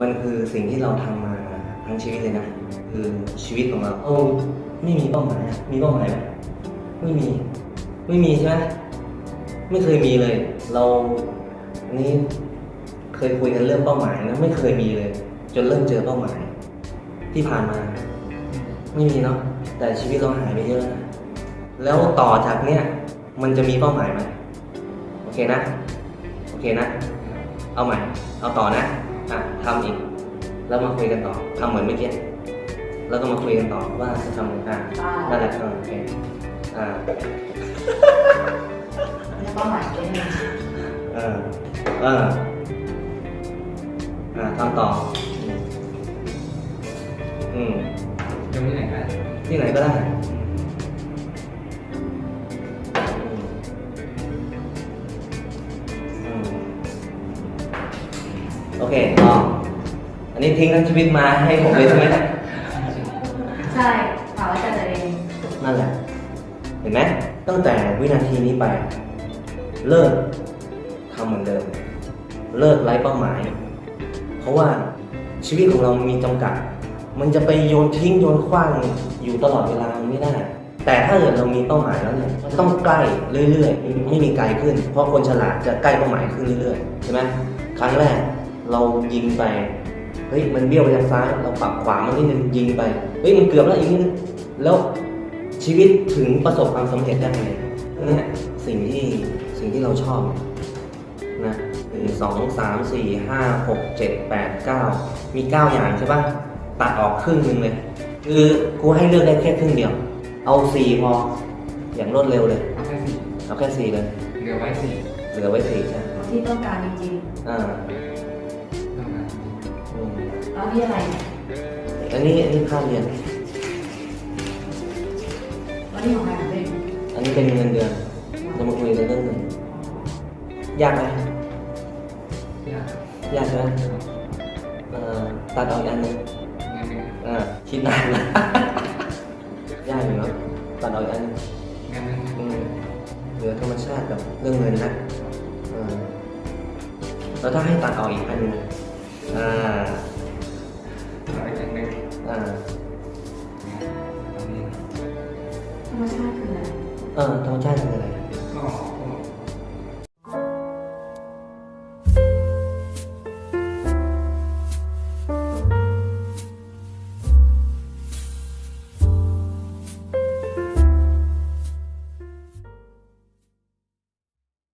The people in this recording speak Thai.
มันคือสิ่งที่เราทำมาทั้งชีวิตเลยนะ คือชีวิตของเราเออไม่มีเป้าหมายอะมีเป้าหมายไหมไม่มี ไม่มีใช่ไหมไม่เคยมีเลย เราอันนี้เคยคุยกันเรื่องเป้าหมายนะไม่เคยมีเลย จนเริ่มเจอเป้าหมาย ที่ผ่านมา ไม่มีเนาะแต่ชีวิตเราหายไปเยอะนะแล้วต่อจากเนี้ยมันจะมีเป้าหมายไหมโอเคนะ โอเคนะ เอาใหม่ เอาต่อนะ อะทำอีก แล้วมาคุยกันต่อทำเหมือนเมื่อกี้แล้วก็มาคุยกันต่อว่าจะทำอะไรอะนั่นแหละเออโอเคอ่าแล้วเป้าหมายเป็นยังไงเออเอออ่าทำต่ออืมยังไม่ไหนกันที่ไหนก็ได้อื โอเคต่ออันนี้ทิ้งทั้งชีวิตมาให้ผมเลยใช่ไหมใช่ฝากไว้ใจตัวเองนั่นแหละ เห็นไหมตั้งแต่วินาทีนี้ไป เลิกทำเหมือนเดิม เลิกไร้เป้าหมาย เพราะว่าชีวิตของเรามีจำกัด มันจะไปโยนทิ้งโยนขว้างอยู่ตลอดเวลามันไม่ได้ แต่ถ้าเกิดเรามีเป้าหมายแล้วเนี่ยมันต้องใกล้เรื่อยๆ ไม่มีไกลขึ้น เพราะคนฉลาดจะใกล้เป้าหมายขึ้นเรื่อยๆ ใช่ไหมครั้งแรก เรายิงไป เฮ้ยมันเบี้ยวไปทางซ้าย เราปรับขวามันนิดนึงยิงไป เฮ้ยมันเกือบแล้วอีกนิดนึงแล้วชีวิตถึงประสบความสำเร็จได้ไงเนี่ยสิ่งที่สิ่งที่เราชอบนะหนึ่งสองสามสี่ห้าหกเจ็ดแปดเก้ามีเก้าอย่างใช่ปะตัดออกครึ่งหนึงเลย คือกูให้เลือกได้แค่ครึ่งเดียว เอาสี่พออย่างรวดเร็วเลย เอาแค่สี่เอาแค่สี่เลย เหลือไว้สี่เหลือไว้สี่ใช่ที่ต้องการจริงอ่าทำงานอืมๆ แล้วนี่อะไรเนี่ยอันนี้อันนี้ค่าเรียน แล้วนี่ของใครของตัวเองอันนี้เป็นเงินเดือน เรามาคุยกันเรื่องเงินยากไหมยากยากใช่ไหมเอ่อตัดออกอีกอันหนึงเงินหนึ่งอ่าคิดนานนะ ยากอยู่เนาะตัดออกอีกอันหนึงเงินหนึ่งอืมเหลือธรรมชาติกับเรื่องเงินนะเออแล้วถ้าให้ตัดออกอีกอันหนึงอ่าเอาไปเงิ นหนึ่งอ่าตรงนี้ธรรมชาติคืออะไร เออธรรมชาติคืออะไร